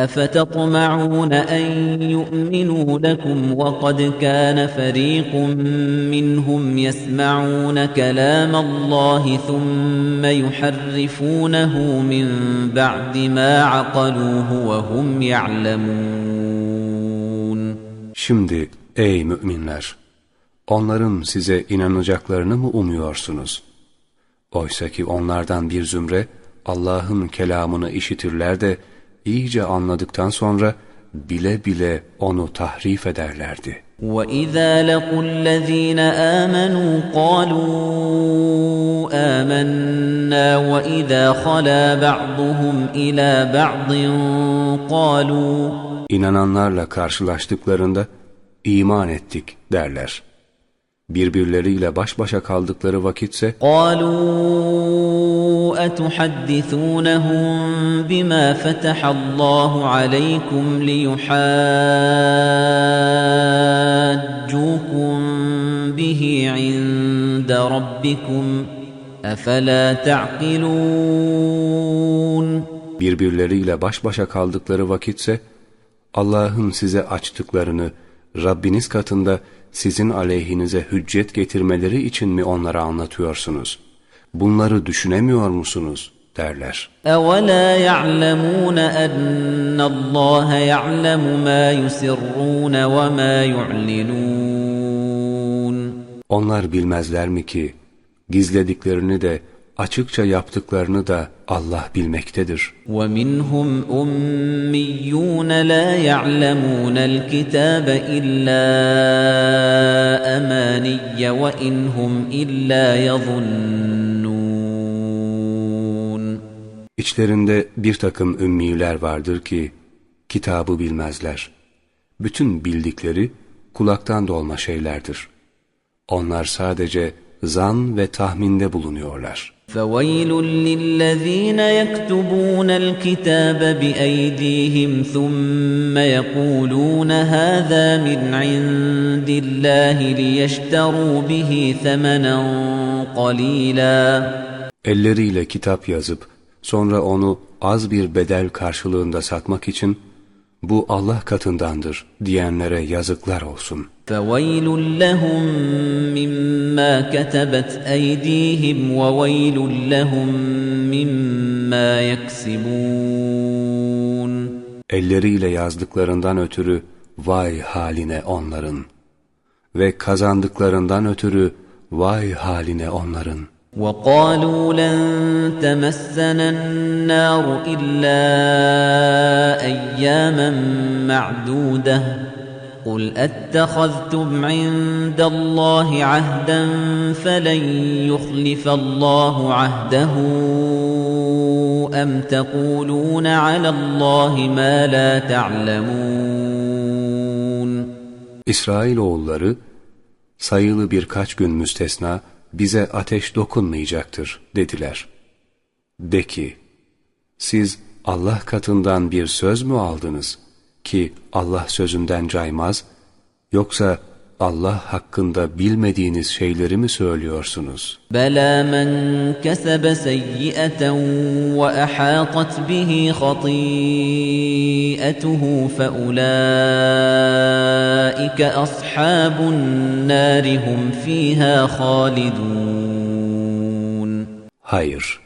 أفتطمعون أن يؤمنوا لكم وقد كان فريق منهم يسمعون كلام الله ثم يحرفونه من بعد ما عقلوه وهم يعلمون Şimdi ey müminler! Onların size inanacaklarını mı umuyorsunuz? Oysa ki onlardan bir zümre Allah'ın kelamını işitirler de iyice anladıktan sonra bile bile onu tahrif ederlerdi. وَإِذَا لَقُوا الَّذ۪ينَ آمَنُوا قَالُوا آمَنَّا وَإِذَا خَلَا بَعْضُهُمْ إِلَى بَعْضٍ قَالُوا İnananlarla karşılaştıklarında iman ettik derler. Birbirleriyle baş başa kaldıkları vakitse قالوا أتحدثونهم بما فتح الله عليكم ليحاجوكم به عند ربكم أفلا تعقلون birbirleriyle baş başa kaldıkları vakitse Allah'ın size açtıklarını Rabbiniz katında sizin aleyhinize hüccet getirmeleri için mi onlara anlatıyorsunuz? Bunları düşünemiyor musunuz? derler. أَوَلَا يَعْلَمُونَ أَنَّ اللّٰهَ يَعْلَمُ مَا يُسِرُّونَ وَمَا يُعْلِنُونَ Onlar bilmezler mi ki gizlediklerini de açıkça yaptıklarını da Allah bilmektedir. وَمِنْهُمْ أُمِّيُّونَ لَا يَعْلَمُونَ الْكِتَابَ إِلَّا أَمَانِيَّ وَإِنْ هُمْ إِلَّا يَظُنُّونَ İçlerinde bir takım ümmiler vardır ki kitabı bilmezler. Bütün bildikleri kulaktan dolma şeylerdir. Onlar sadece zan ve tahminde bulunuyorlar. فَوَيْلٌ لِّلَّذ۪ينَ يَكْتُبُونَ الْكِتَابَ بِأَيْدِيهِمْ ثُمَّ يَقُولُونَ هَذَا مِنْ عِندِ اللّٰهِ لِيَشْتَرُوا بِهِ ثَمَنًا قَلِيلًا Elleriyle kitap yazıp sonra onu az bir bedel karşılığında satmak için bu Allah katındandır diyenlere yazıklar olsun. فَوَيْلٌ لَّهُم مِّمَّا كَتَبَتْ أَيْدِيهِمْ وَوَيْلٌ لَّهُم مِّمَّا يَكْسِبُونَ Elleriyle yazdıklarından ötürü vay haline onların ve kazandıklarından ötürü vay haline onların. وَقَالُوا لَن تَمَسَّنَا النَّارُ إِلَّا أَيَّامًا مَّعْدُودَةً. قُلْ أَتَّخَذْتُمْ عِندَ اللَّهِ عَهْدًا فَلَن يُخْلِفَ اللَّهُ عَهْدَهُ أَمْ تَقُولُونَ عَلَى اللَّهِ مَا لَا تَعْلَمُونَ؟ İsrailoğulları sayılı birkaç gün müstesna bize ateş dokunmayacaktır dediler. De ki, siz Allah katından bir söz mü aldınız ki Allah sözünden caymaz, yoksa Allah hakkında bilmediğiniz şeyleri mi söylüyorsunuz? Bela men kesebe seyyieten ve ahatat bihi khatiyetuhu fe ulaike ashabun nari hum fiha halidun. Hayır.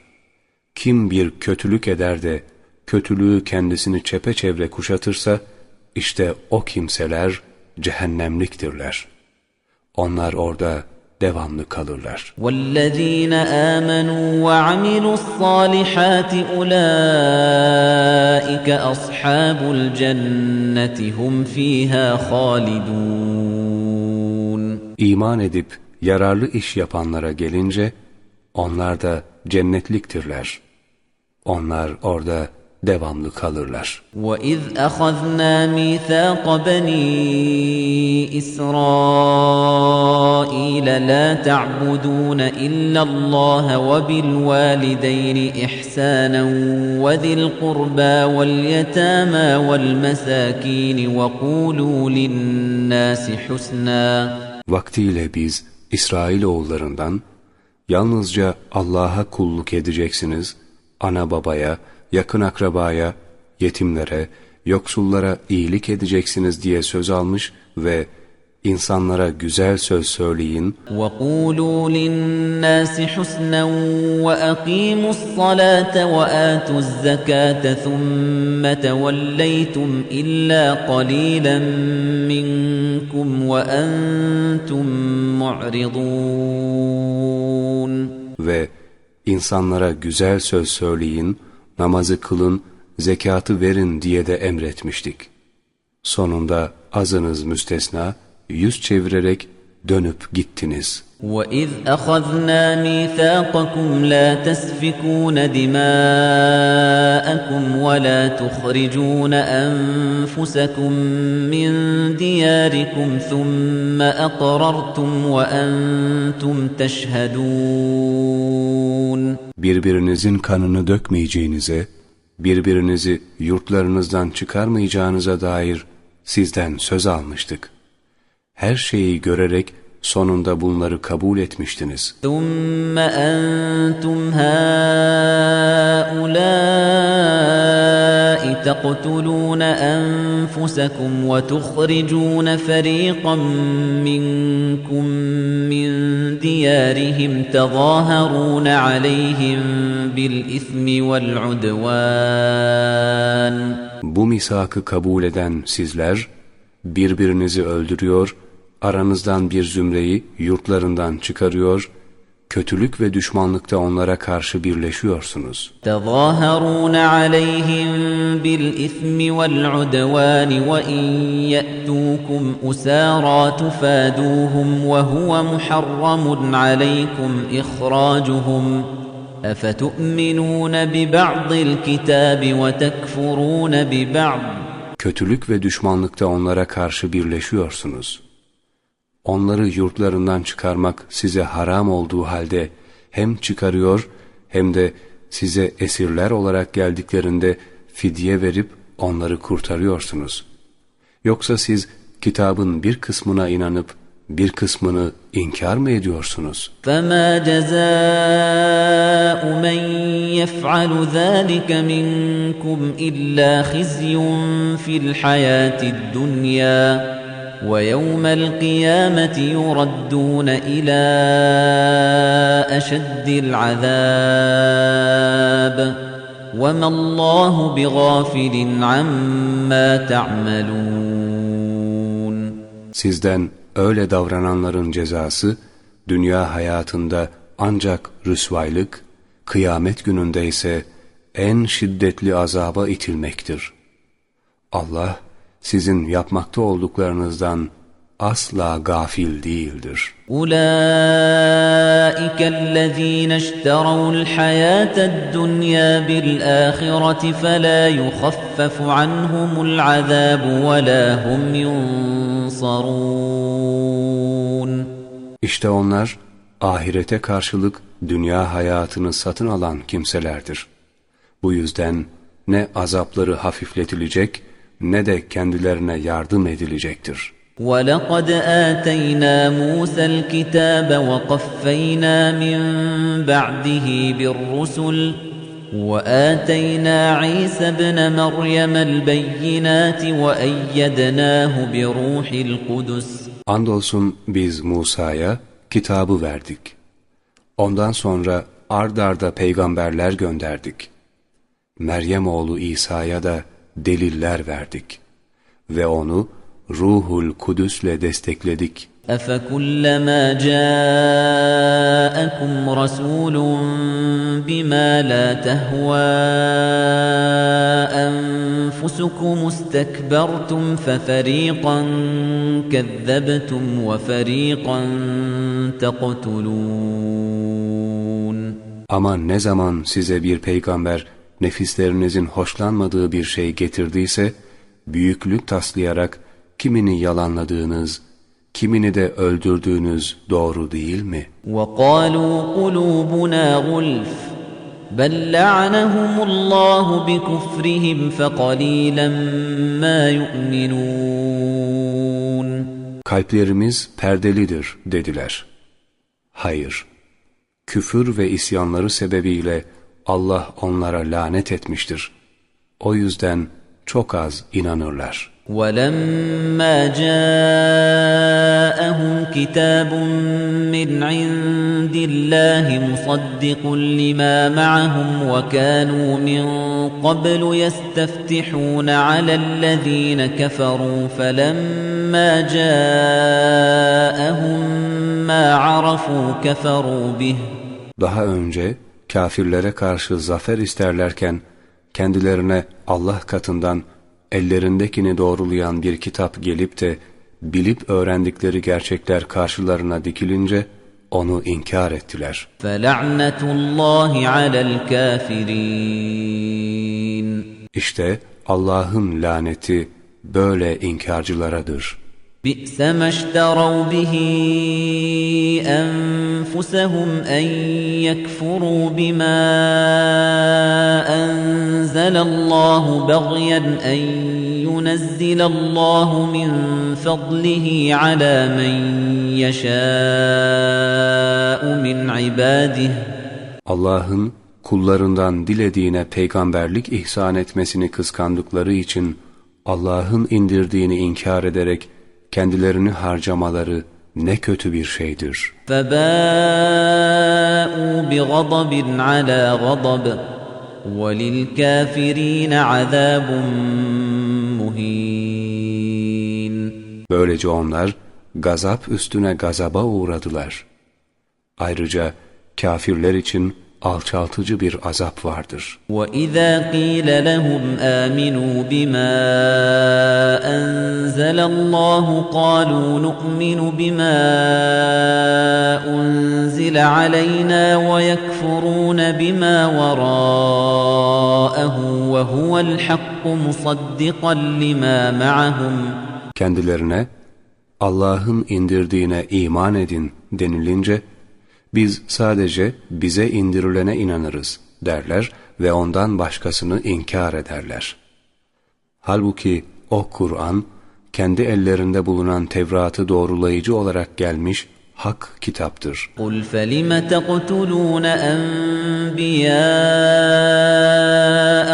Kim bir kötülük eder de kötülüğü kendisini çepeçevre kuşatırsa işte o kimseler cehennemliktirler. Onlar orada devamlı kalırlar. وَالَّذ۪ينَ آمَنُوا وَعَمِلُوا الصَّالِحَاتِ أُولَٰئِكَ أَصْحَابُ الْجَنَّةِ هُمْ ف۪يهَا خَالِدُونَ İman edip yararlı iş yapanlara gelince onlar da cennetliktirler. Onlar orada devamlı kalırlar. وَإِذْ أَخَذْنَا مِيثَاقَ بَنِي إِسْرَائِيلَ لَا تَعْبُدُونَ إِلَّا اللَّهَ وَبِالْوَالِدَيْنِ إِحْسَانًا وَذِي الْقُرْبَى وَالْيَتَامَى وَالْمَسَاكِينِ وَقُولُوا لِلنَّاسِ حُسْنًا Vaktiyle biz İsrailoğullarından yalnızca Allah'a kulluk edeceksiniz, ana babaya, yakın akrabaya, yetimlere, yoksullara iyilik edeceksiniz diye söz almış ve insanlara güzel söz söyleyin. وَقُولُوا لِلنَّاسِ حُسْنًا وَأَقِيمُوا الصَّلَاةَ وَآتُوا الزَّكَاةَ ثُمَّ تَوَلَّيْتُمْ إِلَّا قَلِيلًا مِنْكُمْ وَأَنْتُمْ مُعْرِضُونَ Ve insanlara güzel söz söyleyin, namazı kılın, zekatı verin diye de emretmiştik. Sonunda azınız müstesna, yüz çevirerek dönüp gittiniz. وَإِذْ أَخَذْنَا مِيثَاقَكُمْ لَا تَسْفِكُونَ دِمَاءَكُمْ وَلَا تُخْرِجُونَ أَنفُسَكُم مِّن دِيَارِكُمْ ثُمَّ أَقْرَرْتُمْ وَأَنتُمْ تَشْهَدُونَ Birbirinizin kanını dökmeyeceğinize, birbirinizi yurtlarınızdan çıkarmayacağınıza dair sizden söz almıştık. Her şeyi görerek sonunda bunları kabul etmiştiniz. ثُمَّ أَنتُمْ هَؤُلَاءِ تَقْتُلُونَ أَنفُسَكُمْ وَتُخْرِجُونَ فَرِيقًا مِّنكُم مِّن دِيَارِهِمْ تَظَاهَرُونَ عَلَيْهِم بِالْإِثْمِ وَالْعُدْوَانِ Bu misakı kabul eden sizler, birbirinizi öldürüyor, aranızdan bir zümreyi yurtlarından çıkarıyor, kötülük ve düşmanlıkta onlara karşı birleşiyorsunuz. تظاهرون عليهم بالإثم والعدوان وإن يأتوكم أسارى تفادوهم وهو محرم عليكم إخراجهم أفتؤمنون ببعض الكتاب وتكفرون ببعض Kötülük ve düşmanlıkta onlara karşı birleşiyorsunuz. Onları yurtlarından çıkarmak size haram olduğu halde hem çıkarıyor hem de size esirler olarak geldiklerinde fidye verip onları kurtarıyorsunuz. Yoksa siz kitabın bir kısmına inanıp bir kısmını inkar mı ediyorsunuz? فما جزاء من يفعل ذلك منكم إلا خزي في الحياة الدنيا ويوم القيامة يردون إلى أشد العذاب وما الله بغافل عما تعملون Sizden öyle davrananların cezası dünya hayatında ancak rüsvaylık, kıyamet gününde ise en şiddetli azaba itilmektir. Allah sizin yapmakta olduklarınızdan asla gafil değildir. Ulaikellezine işterevul hayated dunya bil ahireti fela yukhaffafu anhumul azabu ve la hum yunsarun. İşte onlar ahirete karşılık dünya hayatını satın alan kimselerdir. Bu yüzden ne azapları hafifletilecek ne de kendilerine yardım edilecektir. ولقد آتينا موسى الكتاب وقفينا من بعده بالرسل وآتينا عيسى ابن مريم البينات وأيدناه بروح القدس Andolsun biz Musa'ya kitabı verdik. Ondan sonra ard arda peygamberler gönderdik. Meryem oğlu İsa'ya da deliller verdik. Ve onu Ruhul Kudüs'le destekledik. أفكلما جاءكم رسول بما لا تهوى أنفسكم استكبرتم ففريقا كذبتم وفريقا تقتلون Ama ne zaman size bir peygamber nefislerinizin hoşlanmadığı bir şey getirdiyse, büyüklük taslayarak kimini yalanladığınız, kimini de öldürdüğünüz doğru değil mi? وقالوا قلوبنا غلف بل لعنهم الله بكفرهم فقليلا ما يؤمنون Kalplerimiz perdelidir dediler. Hayır, küfür ve isyanları sebebiyle Allah onlara lanet etmiştir. O yüzden çok az inanırlar. ولما جاءهم كتاب من عند الله مصدق لما معهم وكانوا من قبل يستفتحون على الذين كفروا فلما جاءهم ما عرفوا كفروا به Daha önce kafirlere karşı zafer isterlerken kendilerine Allah katından ellerindekini doğrulayan bir kitap gelip de bilip öğrendikleri gerçekler karşılarına dikilince onu inkar ettiler. İşte Allah'ın laneti böyle inkarcılaradır. بئس ما اشتروا به أنفسهم أن يكفروا بما أنزل الله بغيا أن ينزل الله من فضله على من يشاء من عباده Allah'ın kullarından dilediğine peygamberlik ihsan etmesini kıskandıkları için Allah'ın indirdiğini inkar ederek kendilerini harcamaları ne kötü bir şeydir. فباءوا بغضب على غضب وللكافرين عذاب مهين Böylece onlar gazap üstüne gazaba uğradılar. Ayrıca kafirler için alçaltıcı bir azap vardır. وَإِذَا قِيلَ لَهُمْ آمِنُوا بِمَا أَنزَلَ اللَّهُ قَالُوا نُؤْمِنُ بِمَا أُنزِلَ عَلَيْنَا وَيَكْفُرُونَ بِمَا وَرَاءَهُ وَهُوَ الْحَقُّ مُصَدِّقًا لِمَا مَعَهُمْ Kendilerine Allah'ın indirdiğine iman edin denilince biz sadece bize indirilene inanırız derler ve ondan başkasını inkar ederler. Halbuki o Kur'an kendi ellerinde bulunan Tevrat'ı doğrulayıcı olarak gelmiş hak kitaptır. قُلْ فَلِمَ تَقْتُلُونَ أَنْبِيَاءَ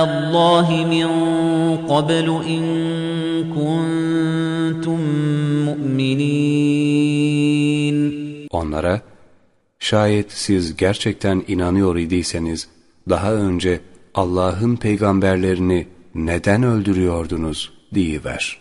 اللَّهِ مِنْ قَبْلُ إِنْ كُنْتُمْ مُؤْمِنِينَ Onlara şayet siz gerçekten inanıyor idiyseniz daha önce Allah'ın peygamberlerini neden öldürüyordunuz deyiver.